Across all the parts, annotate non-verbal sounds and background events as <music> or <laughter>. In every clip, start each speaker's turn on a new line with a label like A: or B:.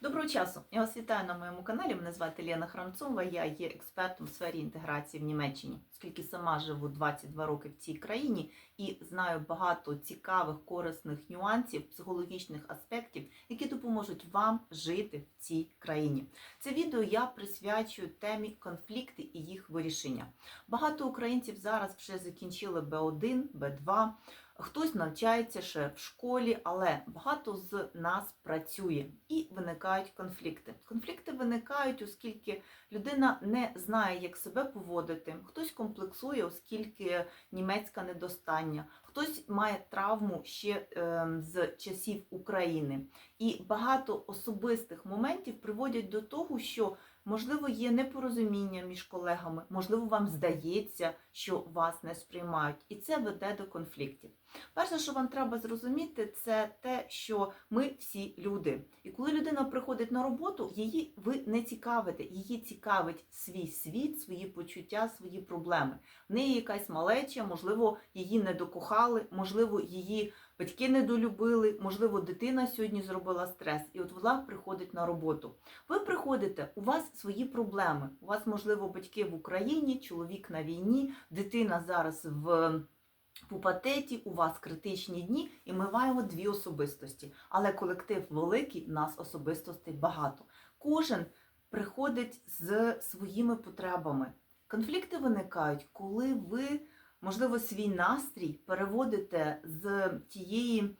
A: Доброго часу! Я вас вітаю на моєму каналі. Мене звати Лена Храмцова. Я є експертом в сфері інтеграції в Німеччині, оскільки сама живу 22 роки в цій країні і знаю багато цікавих, корисних нюансів, психологічних аспектів, які допоможуть вам жити в цій країні. Це відео я присвячую темі конфлікти і їх вирішення. Багато українців зараз вже закінчили Б1, Б2. Хтось навчається ще в школі, але багато з нас працює і виникають конфлікти. Конфлікти виникають, оскільки людина не знає, як себе поводити. Хтось комплексує, оскільки німецька недостання, хтось має травму ще е, з часів України. І багато особистих моментів приводять до того, що Можливо, є непорозуміння між колегами, можливо, вам здається, що вас не сприймають, і це веде до конфліктів. Перше, що вам треба зрозуміти, це те, що ми всі люди. І коли людина приходить на роботу, її ви не цікавите, її цікавить свій світ, свої почуття, свої проблеми. В неї якась малеча, можливо, її не докохали, можливо, її батьки недолюбили, можливо, дитина сьогодні зробила стрес, і от вона приходить на роботу. Ви приходите, у вас свої проблеми. У вас, можливо, батьки в Україні, чоловік на війні, дитина зараз в пупатеті, у вас критичні дні, і ми маємо дві особистості. Але колектив великий, нас особистостей багато. Кожен приходить з своїми потребами. Конфлікти виникають, коли ви, можливо, свій настрій переводите з тієї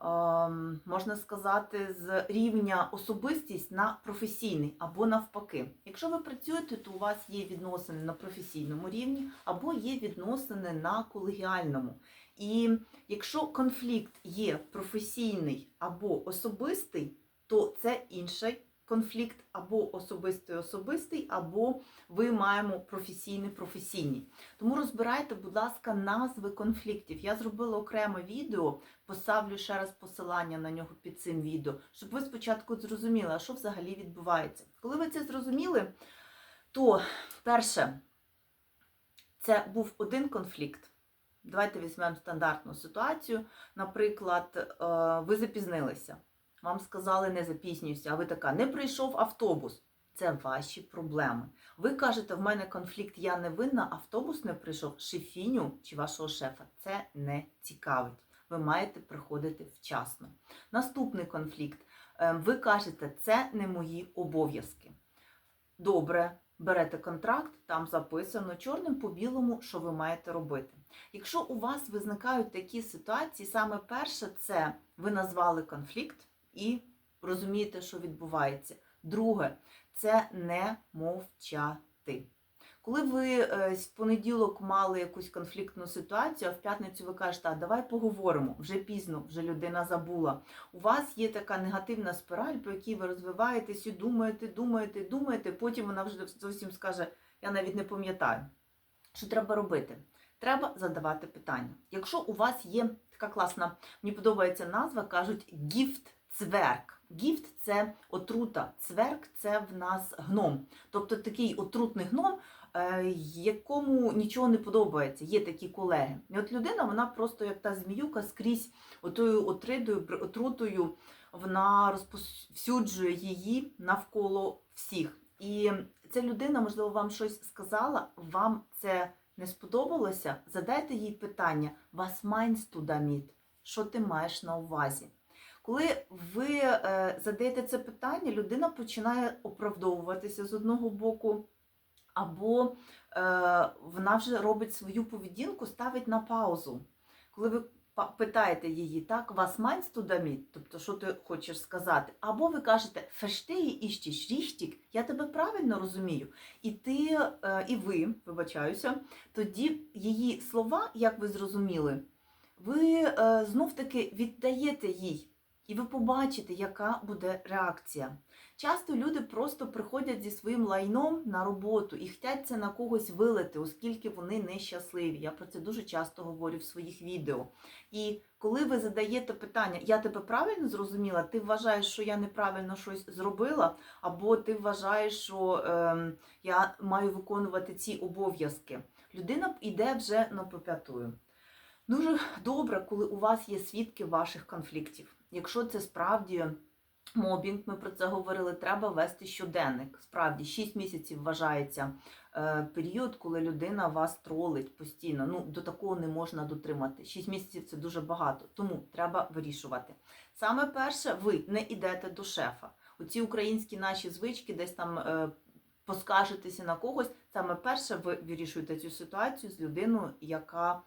A: ем, можна сказати, з рівня особистість на професійний або навпаки. Якщо ви працюєте, то у вас є відносини на професійному рівні або є відносини на колегіальному. І якщо конфлікт є професійний або особистий, то це інший конфлікт або особистий особистий, або ви маємо професійний професійний. Тому розбирайте, будь ласка, назви конфліктів. Я зробила окреме відео, поставлю ще раз посилання на нього під цим відео, щоб ви спочатку зрозуміли, а що взагалі відбувається. Коли ви це зрозуміли, то перше, це був один конфлікт. Давайте візьмемо стандартну ситуацію. Наприклад, е, ви запізнилися. Вам сказали не запізнюйся, а ви така, не прийшов автобус. Це ваші проблеми. Ви кажете, в мене конфлікт, я не винна, автобус не прийшов, шефіню чи вашого шефа. Це не цікавить. Ви маєте приходити вчасно. Наступний конфлікт. Е, Ви кажете, це не мої обов'язки. Добре, берете контракт, там записано чорним по білому, що ви маєте робити. Якщо у вас виникають такі ситуації, саме перше це ви назвали конфлікт і розумієте, що відбувається. Друге, це не мовчати. Коли ви е, в понеділок мали якусь конфліктну ситуацію, а в п'ятницю ви кажете, а давай поговоримо, вже пізно, вже людина забула. У вас є така негативна спираль, по якій ви розвиваєтесь і думаєте, думаєте, думаєте, потім вона вже зовсім скаже, я навіть не пам'ятаю. Що треба робити? Треба задавати питання. Якщо у вас є така класна, мені подобається назва, кажуть гіфт цверк. Гіфт це отрута, цверк це в нас гном. Тобто такий отрутний гном, е, якому нічого не подобається. Є такі колеги. І от людина, вона просто як та зміюка скрізь отою отридою, отрутою, вона розповсюджує її навколо всіх. І ця людина, можливо, вам щось сказала, вам це не сподобалося, задайте їй питання: Was meinst du damit? Що ти маєш на увазі? Коли ви е, задаєте це питання, людина починає оправдовуватися з одного боку, або е, вона вже робить свою поведінку, ставить на паузу. Коли ви питаєте її, так, вас meinst du? Тобто, що ти хочеш сказати? Або ви кажете, verstehe ich dich? Я тебе правильно розумію. І ти, е, і ви, вибачаюся, тоді її слова, як ви зрозуміли, ви знов таки віддаєте їй. І ви побачите, яка буде реакція. Часто люди просто приходять зі своїм лайном на роботу і хочуть це на когось вилити, оскільки вони нещасливі. Я про це дуже часто говорю в своїх відео. І коли ви задаєте питання, я тебе правильно зрозуміла, ти вважаєш, що я неправильно щось зробила, або ти вважаєш, що ем, я маю виконувати ці обов'язки. Людина йде вже на поп'ятую. Дуже добре, коли у вас є свідки ваших конфліктів. Якщо це справді Мобінг, ми про це говорили, треба вести щоденник. Справді, 6 місяців вважається е, період, коли людина вас тролить постійно. Ну, до такого не можна дотримати. 6 місяців це дуже багато, тому треба вирішувати. Саме перше, ви не йдете до шефа. Оці українські наші звички, десь там е, поскаржитися на когось. Саме перше, ви вирішуєте цю ситуацію з людиною, яка,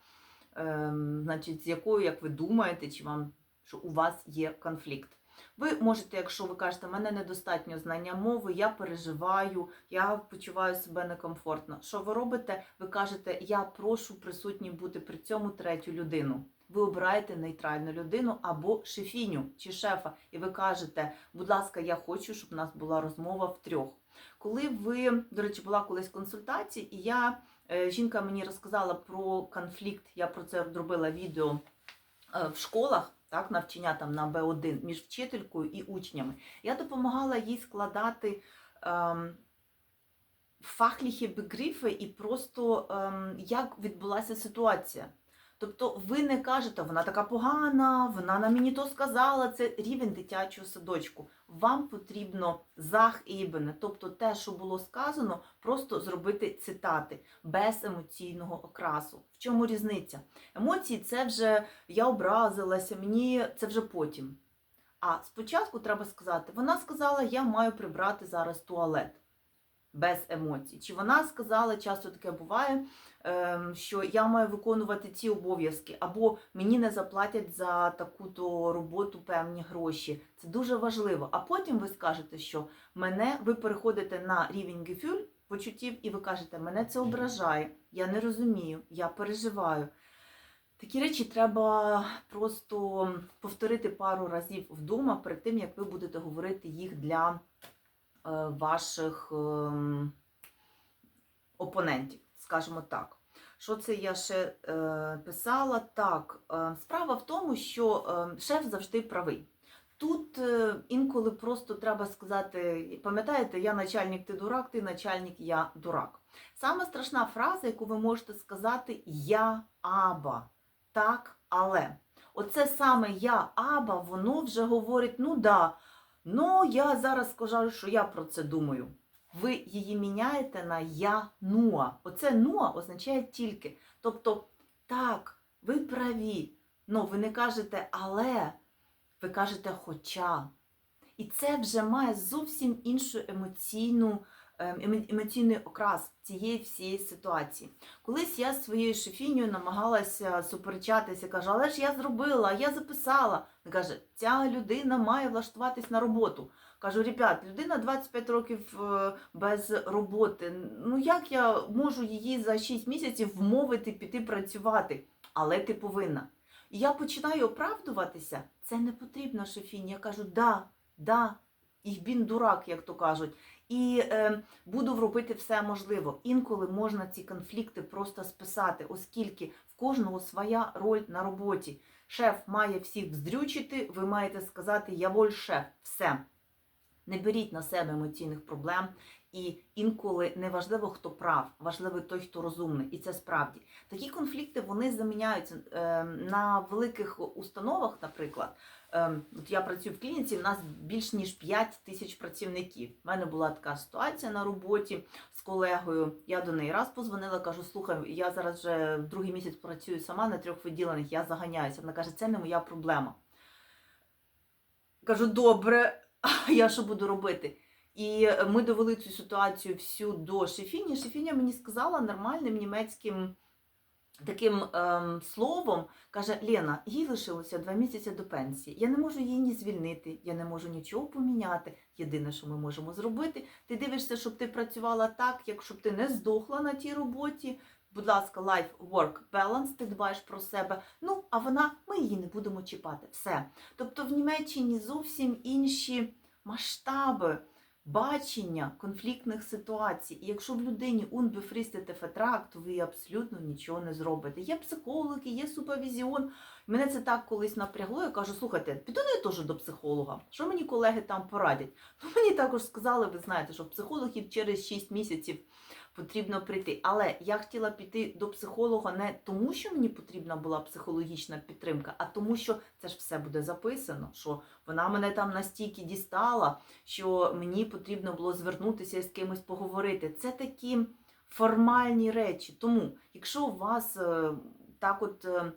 A: значить, з якою, як ви думаєте, чи вам що у вас є конфлікт. Ви можете, якщо ви кажете, мене недостатньо знання мови, я переживаю, я почуваю себе некомфортно. Що ви робите? Ви кажете, я прошу присутній бути при цьому третю людину. Ви обираєте нейтральну людину або шефіню чи шефа, і ви кажете, будь ласка, я хочу, щоб у нас була розмова втрьох. Коли ви, до речі, була колись консультація, і я жінка мені розказала про конфлікт, я про це зробила відео е, в школах так, навчання там на Б1 між вчителькою і учнями. Я допомагала їй складати ем, фахліхи бегріфи і просто ем, як відбулася ситуація. Тобто ви не кажете, вона така погана, вона на мені то сказала, це рівень дитячого садочку. Вам потрібно зах ібене, тобто те, що було сказано, просто зробити цитати без емоційного окрасу. В чому різниця? Емоції це вже я образилася, мені це вже потім. А спочатку треба сказати, вона сказала, я маю прибрати зараз туалет без емоцій. Чи вона сказала, часто таке буває, ем, що я маю виконувати ці обов'язки, або мені не заплатять за таку-то роботу певні гроші. Це дуже важливо. А потім ви скажете, що мене ви переходите на рівень гефюль почуттів, і ви кажете, мене це ображає, я не розумію, я переживаю. Такі речі треба просто повторити пару разів вдома перед тим, як ви будете говорити їх для ваших ем, опонентів, скажімо так. Що це я ще е, писала? Так, е, справа в тому, що е, шеф завжди правий. Тут е, інколи просто треба сказати, пам'ятаєте, я начальник, ти дурак, ти начальник, я дурак. Саме страшна фраза, яку ви можете сказати я аба. Так, але. Оце саме я аба, воно вже говорить, ну да, ну я зараз скажу, що я про це думаю. Ви її міняєте на я нуа. Оце нуа означає тільки. Тобто, так, ви праві. Ну, ви не кажете але, ви кажете хоча. І це вже має зовсім іншу емоційну, ем, емоційний окрас цієї всієї ситуації. Колись я з своєю шефінею намагалася суперечатися, кажу, але ж я зробила, я записала. Каже, ця людина має влаштуватись на роботу. Кажу, ребят, людина 25 років е, без роботи. Ну як я можу її за 6 місяців вмовити піти працювати? Але ти повинна. І я починаю оправдуватися. Це не потрібно, шефіні. Я кажу, да, да, і він дурак, як то кажуть. І е, буду робити все можливо. Інколи можна ці конфлікти просто списати, оскільки в кожного своя роль на роботі. Шеф має всіх вздрючити, ви маєте сказати Я воль шеф. Все. Не беріть на себе емоційних проблем, і інколи не важливо, хто прав, важливо той, хто розумний. І це справді. Такі конфлікти вони заміняються е, на великих установах, наприклад. Е, от я працюю в клініці, в нас більш ніж 5 тисяч працівників. У мене була така ситуація на роботі з колегою. Я до неї раз позвонила, кажу: слухай, я зараз вже другий місяць працюю сама на трьох відділеннях, я заганяюся. Вона каже, це не моя проблема. Кажу, добре, а <laughs> я що буду робити? І ми довели цю ситуацію всю до Шефіні. Шефіня мені сказала нормальним німецьким таким ем, словом, каже: Лена, їй лишилося два місяці до пенсії. Я не можу її ні звільнити, я не можу нічого поміняти. Єдине, що ми можемо зробити, ти дивишся, щоб ти працювала так, як щоб ти не здохла на тій роботі. Будь ласка, life-work balance, ти дбаєш про себе. Ну, а вона, ми її не будемо чіпати. Все. Тобто в Німеччині зовсім інші масштаби бачення конфліктних ситуацій. І якщо в людині unbefristete Vertrag, то ви абсолютно нічого не зробите. Є психологи, є супервізіон. Мене це так колись напрягло. Я кажу, слухайте, піду я теж до психолога. Що мені колеги там порадять? Ну мені також сказали, ви знаєте, що психологів через 6 місяців потрібно прийти. Але я хотіла піти до психолога не тому, що мені потрібна була психологічна підтримка, а тому, що це ж все буде записано. Що вона мене там настільки дістала, що мені потрібно було звернутися і з кимось поговорити. Це такі формальні речі. Тому, якщо у вас е, так от. е,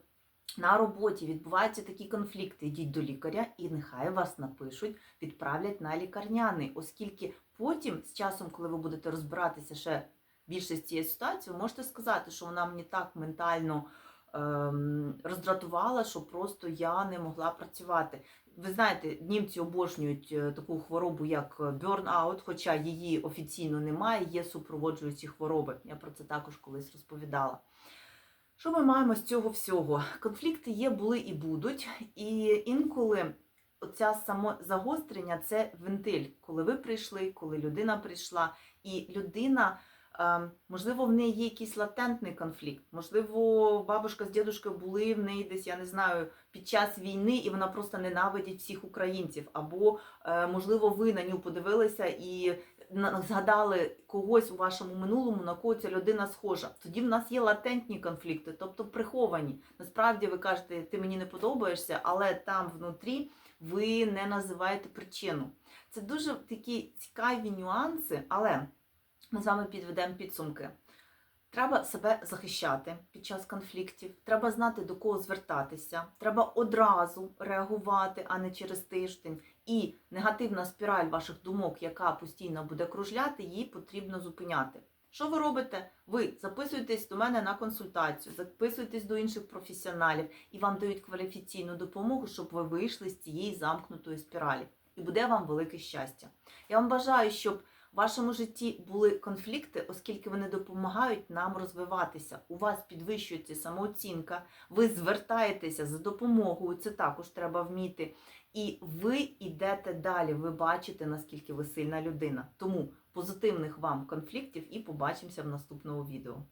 A: на роботі відбуваються такі конфлікти, йдіть до лікаря і нехай вас напишуть, відправлять на лікарняний, оскільки потім, з часом, коли ви будете розбиратися ще більше з цією ситуацією, ви можете сказати, що вона мені так ментально ем, роздратувала, що просто я не могла працювати. Ви знаєте, німці обожнюють е, таку хворобу, як burnout, хоча її офіційно немає, є супроводжуючі хвороби. Я про це також колись розповідала. Що ми маємо з цього всього? Конфлікти є, були і будуть. І інколи оця самозагострення це вентиль, коли ви прийшли, коли людина прийшла, і людина. Е, Можливо, в неї є якийсь латентний конфлікт. Можливо, бабушка з дідушкою були в неї десь, я не знаю, під час війни, і вона просто ненавидить всіх українців. Або, е, можливо, ви на нього подивилися і згадали когось у вашому минулому, на кого ця людина схожа. Тоді в нас є латентні конфлікти, тобто приховані. Насправді ви кажете, ти мені не подобаєшся, але там внутрі ви не називаєте причину. Це дуже такі цікаві нюанси, але ми з вами підведемо підсумки. Треба себе захищати під час конфліктів, треба знати до кого звертатися, треба одразу реагувати, а не через тиждень. І негативна спіраль ваших думок, яка постійно буде кружляти, її потрібно зупиняти. Що ви робите? Ви записуєтесь до мене на консультацію, записуєтесь до інших професіоналів і вам дають кваліфіційну допомогу, щоб ви вийшли з цієї замкнутої спіралі. І буде вам велике щастя. Я вам бажаю, щоб в вашому житті були конфлікти, оскільки вони допомагають нам розвиватися. У вас підвищується самооцінка, ви звертаєтеся за допомогою, це також треба вміти. І ви йдете далі, ви бачите, наскільки ви сильна людина. Тому позитивних вам конфліктів і побачимося в наступному відео.